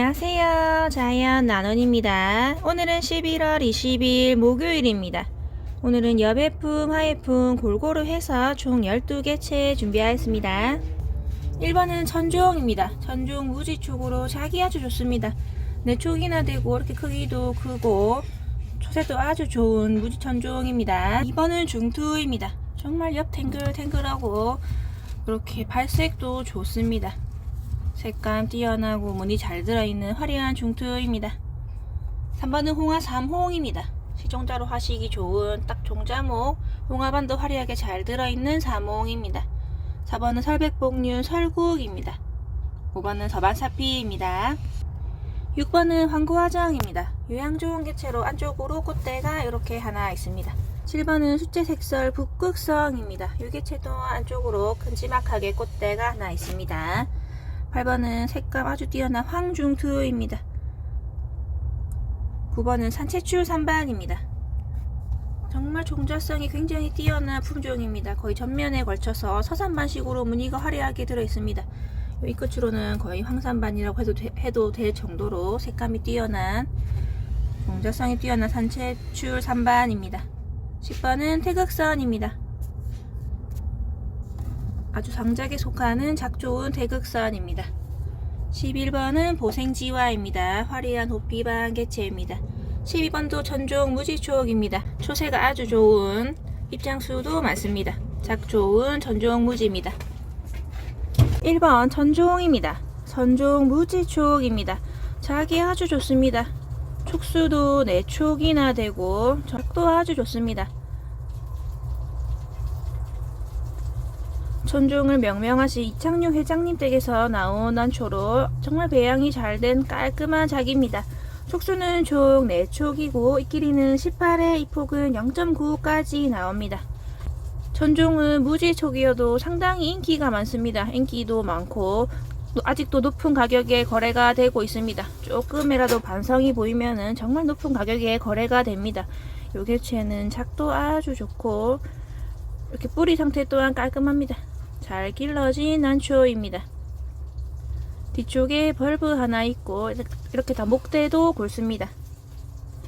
안녕하세요. 자이언 나논입니다. 오늘은 11월 20일 목요일입니다. 오늘은 여배품, 하예품 골고루 해서 총 12개 채 준비하였습니다. 1번은 천종입니다. 천종 무지촉으로 자기 아주 좋습니다. 내 촉이나 되고 이렇게 크기도 크고 초세도 아주 좋은 무지천종입니다. 2번은 중투입니다. 정말 옆 탱글탱글하고 이렇게 발색도 좋습니다. 색감 뛰어나고 무늬 잘 들어있는 화려한 중투입니다. 3번은 홍화 3호입니다. 시종자로 하시기 좋은 딱 종자목 홍화반도 화려하게 잘 들어있는 3호입니다. 4번은 설백복륜 설국입니다. 5번은 서반사피입니다. 6번은 황구화정입니다. 유양 좋은 개체로 안쪽으로 꽃대가 이렇게 하나 있습니다. 7번은 수채색설 북극성입니다. 이 개체도 안쪽으로 큼지막하게 꽃대가 하나 있습니다. 8번은 색감 아주 뛰어난 황중투입니다. 9번은 산채출 산반입니다. 정말 종자성이 굉장히 뛰어난 품종입니다. 거의 전면에 걸쳐서 서산반식으로 무늬가 화려하게 들어있습니다. 이 끝으로는 거의 황산반이라고 해도, 되, 해도 될 정도로 색감이 뛰어난 종자성이 뛰어난 산채출 산반입니다. 10번은 태극선입니다. 아주 장작에 속하는 작 좋은 대극선입니다. 11번은 보생지화입니다. 화려한 호피반 개체입니다. 12번도 천종 무지초옥입니다. 초세가 아주 좋은 입장수도 많습니다. 작 좋은 천종 무지입니다. 1번 천종입니다. 천종 무지초옥입니다. 작이 아주 좋습니다. 촉수도 4촉이나 되고 작도 아주 좋습니다. 천종을 명명하신 이창용 회장님 댁에서 나온 난초로 정말 배양이 잘 된 깔끔한 작입니다. 촉수는 총 4촉이고 이 길이는 18에 이 폭은 0.9까지 나옵니다. 천종은 무지촉이어도 상당히 인기가 많습니다. 인기도 많고 아직도 높은 가격에 거래가 되고 있습니다. 조금이라도 반성이 보이면 정말 높은 가격에 거래가 됩니다. 요 개체는 작도 아주 좋고 이렇게 뿌리 상태 또한 깔끔합니다. 잘 길러진 난초입니다. 뒤쪽에 벌브 하나 있고 이렇게 다 목대도 굵습니다.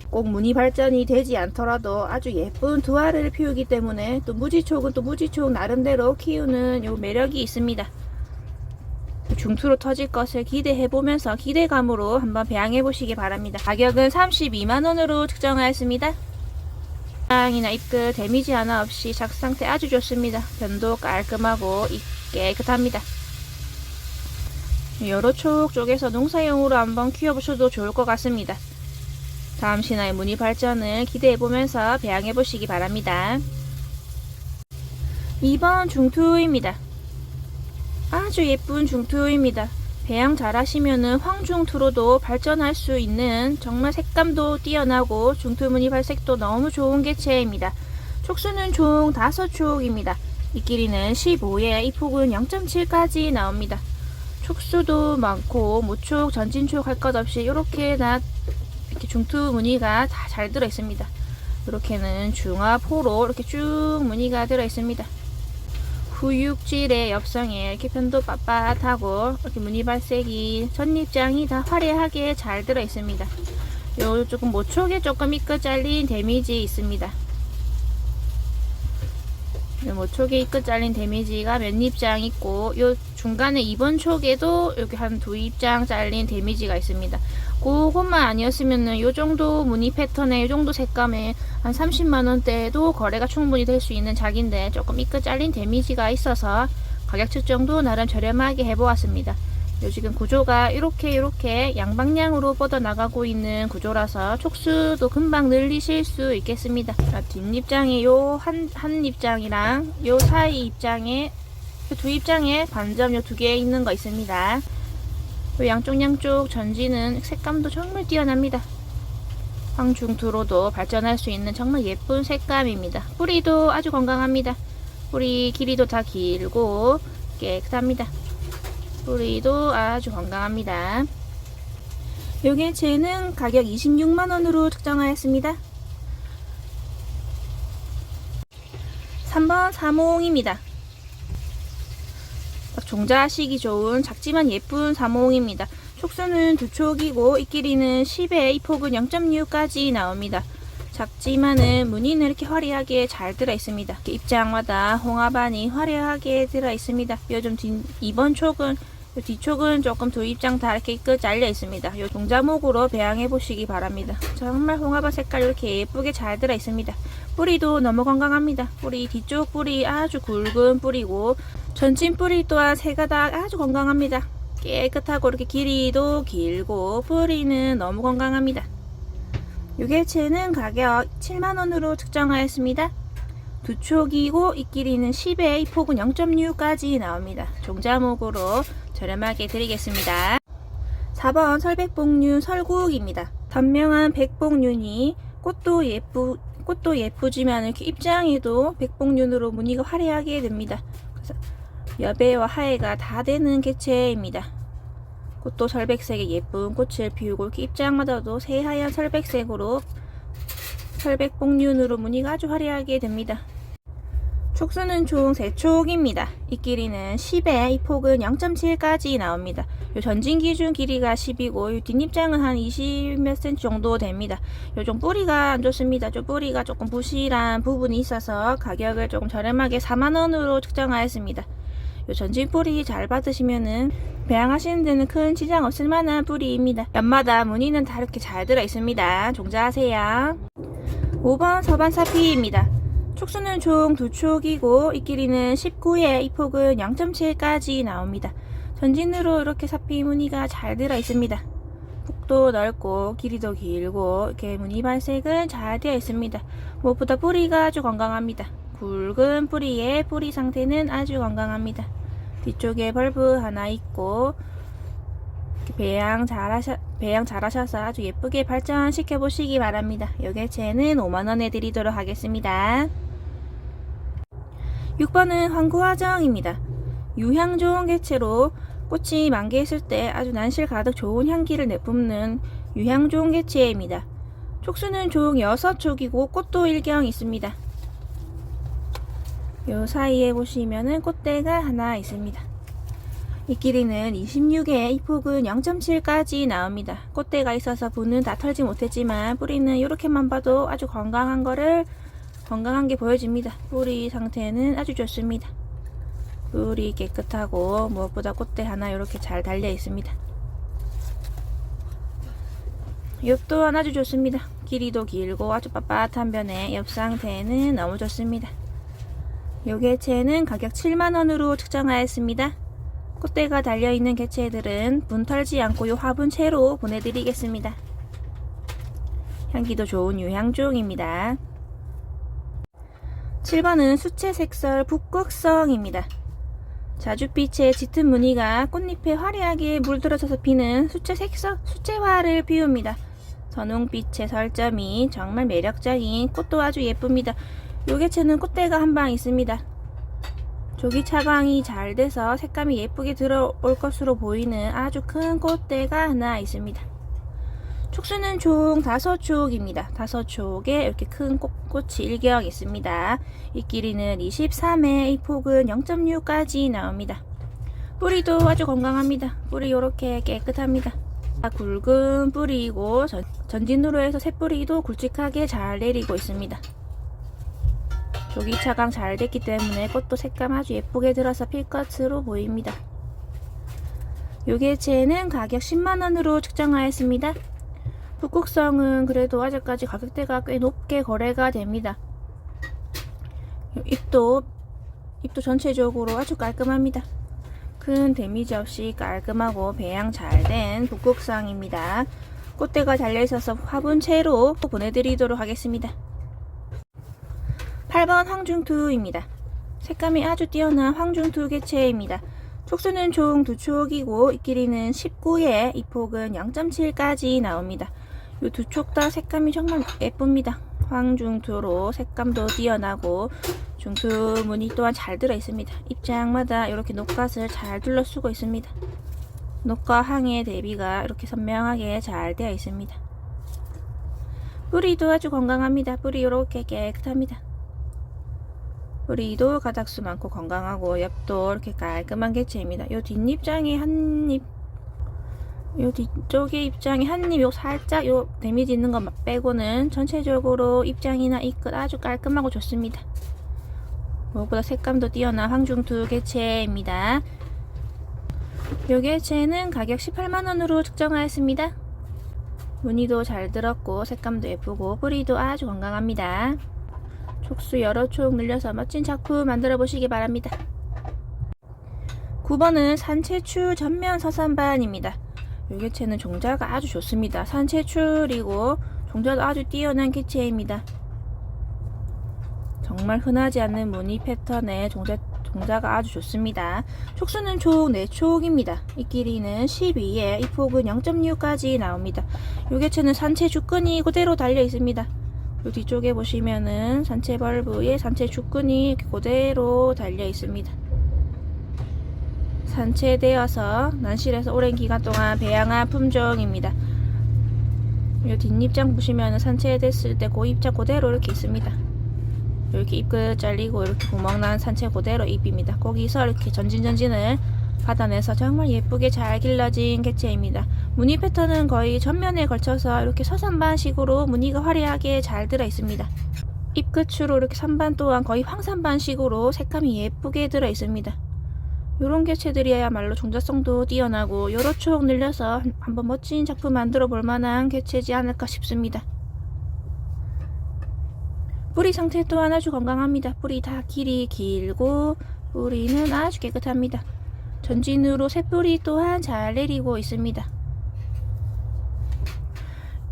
꼭 무늬 발전이 되지 않더라도 아주 예쁜 두 알을 피우기 때문에 또 무지촉은 또 무지촉 나름대로 키우는 요 매력이 있습니다. 중투로 터질 것을 기대해 보면서 기대감으로 한번 배양해 보시기 바랍니다. 가격은 32만원으로 측정하였습니다. 이나 잎끝 데미지 하나 없이 작 상태 아주 좋습니다. 변도 깔끔하고 깨끗합니다. 여러 촉 쪽에서 농사용으로 한번 키워보셔도 좋을 것 같습니다. 다음 신화의 무늬 발전을 기대해보면서 배양해보시기 바랍니다. 2번 중투입니다. 아주 예쁜 중투입니다. 배양 잘 하시면은 황중투로도 발전할 수 있는 정말 색감도 뛰어나고 중투 무늬 발색도 너무 좋은 개체입니다. 촉수는 총 5촉입니다. 이 길이는 15에 이 폭은 0.7까지 나옵니다. 촉수도 많고 모촉, 전진촉 할 것 없이 이렇게 나 이렇게 중투 무늬가 다 잘 들어 있습니다. 이렇게는 중화 포로 이렇게 쭉 무늬가 들어 있습니다. 후육질의 엽성에 이렇게 편도 빳빳하고 이렇게 무늬 발색이 전립장이 다 화려하게 잘 들어 있습니다. 요 조금 모촉에 조금 이끝 잘린 데미지 있습니다. 요 모촉에 이끝 잘린 데미지가 몇 입장 있고 요 중간에 2번 촉에도 여기 한두 입장 잘린 데미지가 있습니다. 그것만 아니었으면은 요 정도 무늬 패턴에 요 정도 색감에 한 30만 원대에도 거래가 충분히 될 수 있는 작인데 조금 이끝 잘린 데미지가 있어서 가격 측정도 나름 저렴하게 해보았습니다. 요 지금 구조가 이렇게 이렇게 양방향으로 뻗어나가고 있는 구조라서 촉수도 금방 늘리실 수 있겠습니다. 자, 뒷입장에 요 한, 한 입장이랑 요 사이 입장에 두 입장에 요두개 있는 거 있습니다. 요 양쪽 양쪽 전지는 색감도 정말 뛰어납니다. 황중투로도 발전할 수 있는 정말 예쁜 색감입니다. 뿌리도 아주 건강합니다. 뿌리 길이도 다 길고 깨끗합니다. 뿌리도 아주 건강합니다. 요게 쟤는 가격 26만원으로 측정하였습니다. 3번 사몽입니다. 딱 종자하시기 좋은 작지만 예쁜 사몽입니다. 촉수는 두 촉이고 이 길이는 10에 이 폭은 0.6까지 나옵니다. 작지만은 무늬는 이렇게 화려하게 잘 들어 있습니다. 입장마다 홍합안이 화려하게 들어 있습니다. 요즘 뒤, 이번 촉은 요 뒤촉은 조금 두 입장 다 이렇게 끝 잘려 있습니다. 요 동자목으로 배양해 보시기 바랍니다. 정말 홍합안 색깔 이렇게 예쁘게 잘 들어 있습니다. 뿌리도 너무 건강합니다. 뿌리 뒤쪽 뿌리 아주 굵은 뿌리고 전진 뿌리 또한 세 가닥 아주 건강합니다. 깨끗하고 이렇게 길이도 길고 뿌리는 너무 건강합니다. 유개체는 가격 7만원으로 측정하였습니다. 두 촉이고 이 길이는 10에 이 폭은 0.6까지 나옵니다. 종자목으로 저렴하게 드리겠습니다. 4번 설백복륜 설국입니다. 단명한 백복륜이 꽃도 예쁘 꽃도 예쁘지만 이렇게 입장에도 백복륜으로 무늬가 화려하게 됩니다. 여배와 하해가 다 되는 개체입니다. 꽃도 설백색의 예쁜 꽃을 피우고 입장마다도 새하얀 설백색으로 설백복륜으로 무늬가 아주 화려하게 됩니다. 촉수는 총 3촉입니다. 이 길이는 10에 이 폭은 0.7까지 나옵니다. 요 전진 기준 길이가 10이고 요 뒷입장은 한 20몇 센치 정도 됩니다. 요좀 뿌리가 안 좋습니다. 좀 뿌리가 조금 부실한 부분이 있어서 가격을 조금 저렴하게 4만원으로 측정하였습니다. 요 전진 뿌리 잘 받으시면은 배양하시는 데는 큰 지장 없을 만한 뿌리입니다. 옆마다 무늬는 다 이렇게 잘 들어 있습니다. 종자하세요. 5번 서반 사피입니다. 촉수는 총두 촉이고 이 길이는 19에 이 폭은 0.7까지 나옵니다. 전진으로 이렇게 사피 무늬가 잘 들어 있습니다. 폭도 넓고 길이도 길고 이렇게 무늬 발색은 잘 되어 있습니다. 무엇보다 뿌리가 아주 건강합니다. 굵은 뿌리에 뿌리 상태는 아주 건강합니다. 뒤쪽에 벌브 하나 있고 배양 잘하셔 배양 잘하셔서 아주 예쁘게 발전시켜 보시기 바랍니다. 요 개체는 5만원에 드리도록 하겠습니다. 6번은 황구화정입니다. 유향 좋은 개체로 꽃이 만개했을 때 아주 난실 가득 좋은 향기를 내뿜는 유향 좋은 개체입니다. 촉수는 총 6촉이고 꽃도 일경 있습니다. 요 사이에 보시면은 꽃대가 하나 있습니다. 이 길이는 26에 이 폭은 0.7까지 나옵니다. 꽃대가 있어서 분은 다 털지 못했지만 뿌리는 이렇게만 봐도 아주 건강한 거를 건강한 게 보여집니다. 뿌리 상태는 아주 좋습니다. 뿌리 깨끗하고 무엇보다 꽃대 하나 이렇게 잘 달려 있습니다. 옆 또한 아주 좋습니다. 길이도 길고 아주 빳빳한 변에 옆 상태는 너무 좋습니다. 요 개체는 가격 7만원으로 측정하였습니다. 꽃대가 달려있는 개체들은 분 털지 않고 요 화분 채로 보내드리겠습니다. 향기도 좋은 유향종입니다. 7번은 수채색설 북극성입니다. 자줏빛의 짙은 무늬가 꽃잎에 화려하게 물들어져서 피는 수채색설, 수채화를 피웁니다. 선홍빛의 설점이 정말 매력적인 꽃도 아주 예쁩니다. 요 개체는 꽃대가 한 방 있습니다. 조기 차광이 잘 돼서 색감이 예쁘게 들어올 것으로 보이는 아주 큰 꽃대가 하나 있습니다. 촉수는 총 다섯 촉입니다. 다섯 촉에 이렇게 큰 꽃, 꽃이 일경 있습니다. 이 길이는 23에 이 폭은 0.6까지 나옵니다. 뿌리도 아주 건강합니다. 뿌리 이렇게 깨끗합니다. 굵은 뿌리이고 전, 전진으로 해서 새뿌리도 굵직하게 잘 내리고 있습니다. 조기 차광 잘 됐기 때문에 꽃도 색감 아주 예쁘게 들어서 필 것으로 보입니다. 요 개체는 가격 10만원으로 측정하였습니다. 북극성은 그래도 아직까지 가격대가 꽤 높게 거래가 됩니다. 요 잎도 잎도 전체적으로 아주 깔끔합니다. 큰 데미지 없이 깔끔하고 배양 잘 된 북극성입니다. 꽃대가 달려있어서 화분 채로 보내드리도록 하겠습니다. 8번 황중투입니다. 색감이 아주 뛰어난 황중투 개체입니다. 촉수는 총 두 촉이고 이 길이는 19에 이 폭은 0.7까지 나옵니다. 이 두 촉 다 색감이 정말 예쁩니다. 황중투로 색감도 뛰어나고 중투 무늬 또한 잘 들어 있습니다. 입장마다 이렇게 녹갓을 잘 둘러쓰고 있습니다. 녹과 항의 대비가 이렇게 선명하게 잘 되어 있습니다. 뿌리도 아주 건강합니다. 뿌리 이렇게 깨끗합니다. 뿌리도 가닥수 많고 건강하고 옆도 이렇게 깔끔한 개체입니다. 이 뒷잎장이 한 잎, 요 뒤쪽에 입장이 한입 요 살짝 요 데미지 있는 것 빼고는 전체적으로 입장이나 이 끝 아주 깔끔하고 좋습니다. 무엇보다 색감도 뛰어난 황중투 개체입니다. 요 개체는 가격 18만원으로 측정하였습니다. 무늬도 잘 들었고 색감도 예쁘고 뿌리도 아주 건강합니다. 촉수 여러 촉 늘려서 멋진 작품 만들어 보시기 바랍니다. 9번은 산채출 전면 서산반입니다. 이 개체는 종자가 아주 좋습니다. 산채출이고 종자도 아주 뛰어난 개체입니다. 정말 흔하지 않는 무늬 패턴의 종자, 종자가 아주 좋습니다. 촉수는 총 4촉입니다. 이 길이는 12에 이 폭은 0.6까지 나옵니다. 이 개체는 산채 주끈이 그대로 달려 있습니다. 이 뒤쪽에 보시면은 산채 벌브에 산채 이렇게 그대로 달려 있습니다. 산채되어서 난실에서 오랜 기간 동안 배양한 품종입니다. 이 뒷입장 보시면 산채됐을 때그 입장 그대로 이렇게 있습니다. 이렇게 잎끝 잘리고 이렇게 구멍 난 산채 그대로 잎입니다. 거기서 이렇게 전진전진을 받아내서 정말 예쁘게 잘 길러진 개체입니다. 무늬 패턴은 거의 전면에 걸쳐서 이렇게 서산반식으로 무늬가 화려하게 잘 들어 있습니다. 잎 끝으로 이렇게 산반 또한 거의 황산반식으로 색감이 예쁘게 들어 있습니다. 이런 개체들이야말로 종자성도 뛰어나고 여러 촉 늘려서 한번 멋진 작품 만들어 볼 만한 개체지 않을까 싶습니다. 뿌리 상태 또한 아주 건강합니다. 뿌리 다 길이 길고 뿌리는 아주 깨끗합니다. 전진으로 새뿌리 또한 잘 내리고 있습니다.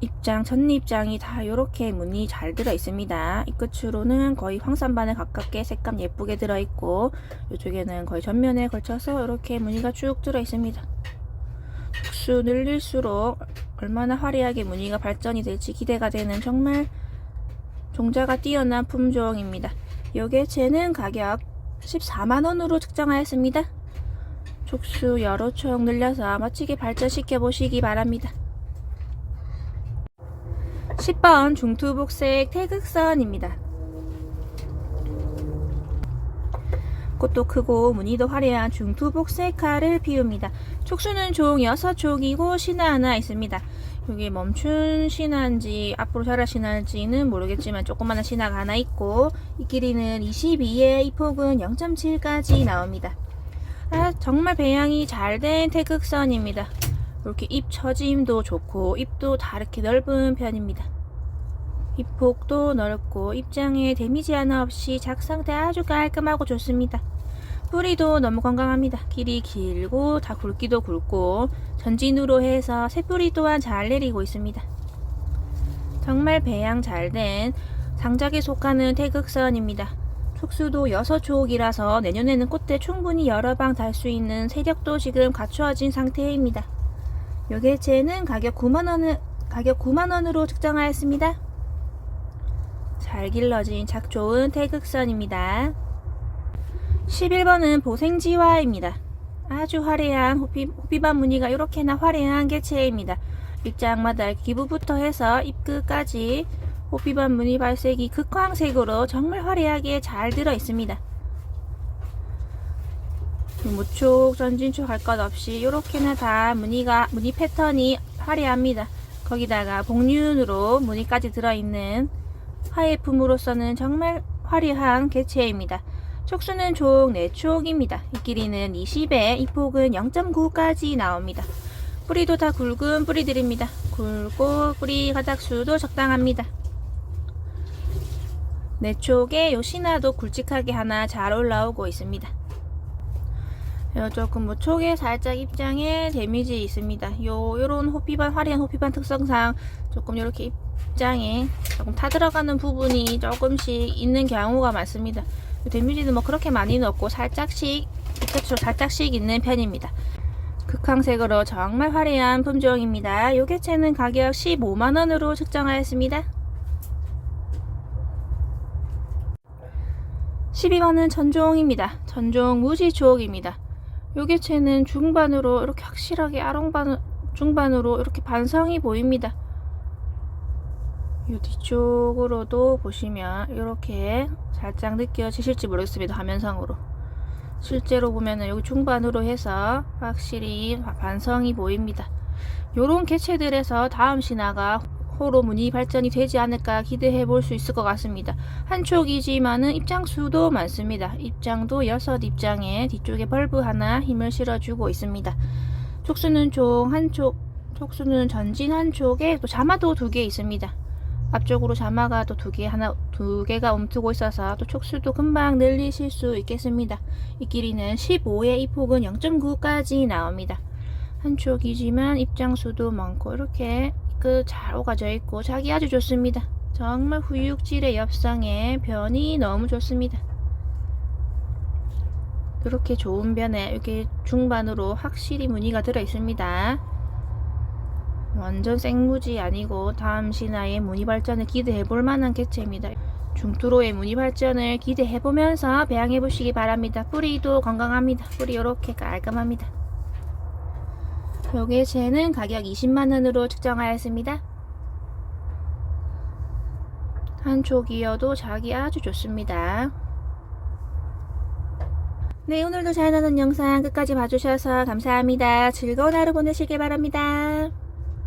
입장, 전입장이 다 이렇게 무늬 잘 들어 있습니다. 이 끝으로는 거의 황산반에 가깝게 색감 예쁘게 들어 있고 이쪽에는 거의 전면에 걸쳐서 이렇게 무늬가 쭉 들어 있습니다. 촉수 늘릴수록 얼마나 화려하게 무늬가 발전이 될지 기대가 되는 정말 종자가 뛰어난 품종입니다. 요 개체는 가격 14만원으로 측정하였습니다. 촉수 여러 촉 늘려서 멋지게 발전시켜 보시기 바랍니다. 10번 중투복색 태극선입니다. 꽃도 크고 무늬도 화려한 중투복색 칼을 피웁니다. 촉수는 총 6촉이고 신화 하나 있습니다. 여기 멈춘 신화인지 앞으로 자랄 신화인지는 모르겠지만 조그마한 신화가 하나 있고 이 길이는 22에 이 폭은 0.7까지 나옵니다. 아, 정말 배양이 잘 된 태극선입니다. 이렇게 잎 처짐도 좋고 잎도 다 이렇게 넓은 편입니다. 잎폭도 넓고 입장에 데미지 하나 없이 작 상태 아주 깔끔하고 좋습니다. 뿌리도 너무 건강합니다. 길이 길고 다 굵기도 굵고 전진으로 해서 새뿌리 또한 잘 내리고 있습니다. 정말 배양 잘 된 장작에 속하는 태극선입니다. 촉수도 6촉이라서 내년에는 꽃대 충분히 여러 방 달 수 있는 세력도 지금 갖추어진 상태입니다. 요 개체는 가격 9만원, 가격 9만원으로 측정하였습니다. 잘 길러진 작 좋은 태극선입니다. 11번은 보생지화입니다. 아주 화려한 호피, 호피반 무늬가 이렇게나 화려한 개체입니다. 입장마다 기부부터 해서 잎끝까지 호피반 무늬 발색이 극황색으로 정말 화려하게 잘 들어 있습니다. 무촉, 전진촉 할 것 없이 이렇게나 다 무늬가 무늬 패턴이 화려합니다. 거기다가 복륜으로 무늬까지 들어있는 화예품으로서는 정말 화려한 개체입니다. 촉수는 총 4촉입니다. 이 길이는 20에 이 폭은 0.9까지 나옵니다. 뿌리도 다 굵은 뿌리들입니다. 굵고 뿌리 가닥수도 적당합니다. 4촉에 요 신화도 굵직하게 하나 잘 올라오고 있습니다. 요 조금 뭐 촉에 살짝 입장에 데미지 있습니다. 요 요런 호피반 화려한 호피반 특성상 조금 이렇게 입장에 조금 타들어가는 부분이 조금씩 있는 경우가 많습니다. 데미지는 뭐 그렇게 많이는 없고 살짝씩 끝으로 살짝씩 있는 편입니다. 극황색으로 정말 화려한 품종입니다. 요 개체는 가격 15만원으로 측정하였습니다. 12번은 전종입니다. 전종 무지 주옥입니다. 요 개체는 중반으로 이렇게 확실하게 아롱반 중반으로 이렇게 반성이 보입니다. 이 뒤쪽으로도 보시면 이렇게 살짝 느껴지실지 모르겠습니다. 화면상으로. 실제로 보면은 여기 중반으로 해서 확실히 반성이 보입니다. 요런 개체들에서 다음 신화가 문의 발전이 되지 않을까 기대해 볼 수 있을 것 같습니다. 한쪽이지만은 입장수도 많습니다. 입장도 여섯 입장에 뒤쪽에 벌브 하나 힘을 실어주고 있습니다. 촉수는 총 한쪽, 촉수는 전진 한쪽에 또 자마도 두 개 있습니다. 앞쪽으로 자마가 또 두 개, 하나, 두 개가 움트고 있어서 또 촉수도 금방 늘리실 수 있겠습니다. 이 길이는 15에 이 폭은 0.9까지 나옵니다. 한쪽이지만 입장수도 많고 이렇게 그잘 오가져 있고 자기 아주 좋습니다. 정말 후육질의 엽상에 변이 너무 좋습니다. 이렇게 좋은 변에 이렇게 중반으로 확실히 무늬가 들어 있습니다. 완전 생무지 아니고 다음 신화의 무늬 발전을 기대해 볼 만한 개체입니다. 중투로의 무늬 발전을 기대해 보면서 배양해 보시기 바랍니다. 뿌리도 건강합니다. 뿌리 이렇게 깔끔합니다. 요 개체는 가격 20만원으로 측정하였습니다. 한쪽이어도 자기 아주 좋습니다. 네, 오늘도 잘 나는 영상 끝까지 봐주셔서 감사합니다. 즐거운 하루 보내시길 바랍니다.